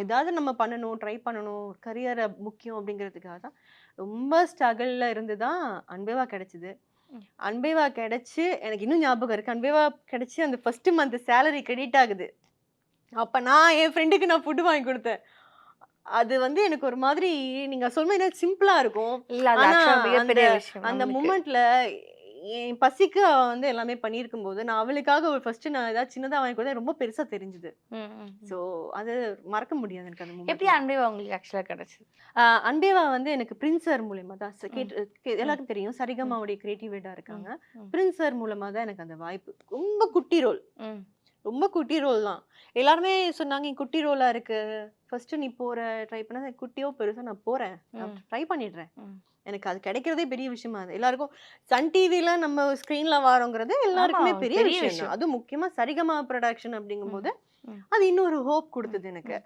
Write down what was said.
ஏதாவது நம்ம பண்ணணும் ட்ரை பண்ணணும். கரியரை முக்கியம் அப்படிங்கிறதுக்காக தான் ரொம்ப ஸ்ட்ரகிளில் இருந்து தான் அன்பேவா கிடைச்சிது. அன்பேவா கிடைச்சு எனக்கு இன்னும் ஞாபகம் இருக்கு. அன்பேவா கிடைச்சி அந்த ஃபர்ஸ்ட் மந்த் சேலரி கிரெடிட் ஆகுது. அப்போ நான் என் ஃப்ரெண்டுக்கு நான் ஃபுட்டு வாங்கி கொடுத்தேன். அது வந்து எனக்கு ஒரு மாதிரி நீங்க சொல்ல எனக்கு சிம்பிளா இருக்கும். அந்த-. மூமெண்ட்ல என் பசிக்கு அவ வந்து எல்லாமே பண்ணியிருக்கும் போது நான் அவளுக்காக ஒரு ஃபர்ஸ்ட் நான் ஏதாவது சின்னதா வாங்கி கொடுத்தா ரொம்ப பெருசா தெரிஞ்சுது. ஸோ அது மறக்க முடியாது எனக்கு அந்த எப்படி மூமெண்ட் அன்பே உங்களுக்கு ஆக்சுவலா கிடைச்சது? அன்பேவா வந்து எனக்கு பிரின்ஸ் சார் மூலியமா தான் ச- கேட்டு- கே- எல்லாருக்கும் தெரியும். சரிகமாவுடைய கிரியேட்டிவிட்டா இருக்காங்க. ம். பிரின்ஸ் சார் மூலமா தான் எனக்கு அந்த வாய்ப்பு. ரொம்ப குட்டி ரோல். ம், ரொம்ப குட்டி ரோல் தான். எல்லாருமே சொன்னாங்க "இங்க குட்டி ரோலா இருக்கு. ஃபர்ஸ்ட் நீ போற ட்ரை பண்ண. குட்டியோ பெருசா நான் ம். ட்ரை பண்ணிடுறேன். எனக்கு அது கிடைக்கிறதே பெரிய விஷயமா அது. எல்லாருக்கும் சன் டிவில நம்ம ஸ்க்ரீன்ல வாரோங்கிறது எல்லாருக்குமே பெரிய விஷயம் அதுவும் முக்கியமா சரிகமா ப்ரொடக்ஷன் அப்படிங்கும்போது. அது இன்னொரு ஹோப் கொடுத்தது எனக்கு.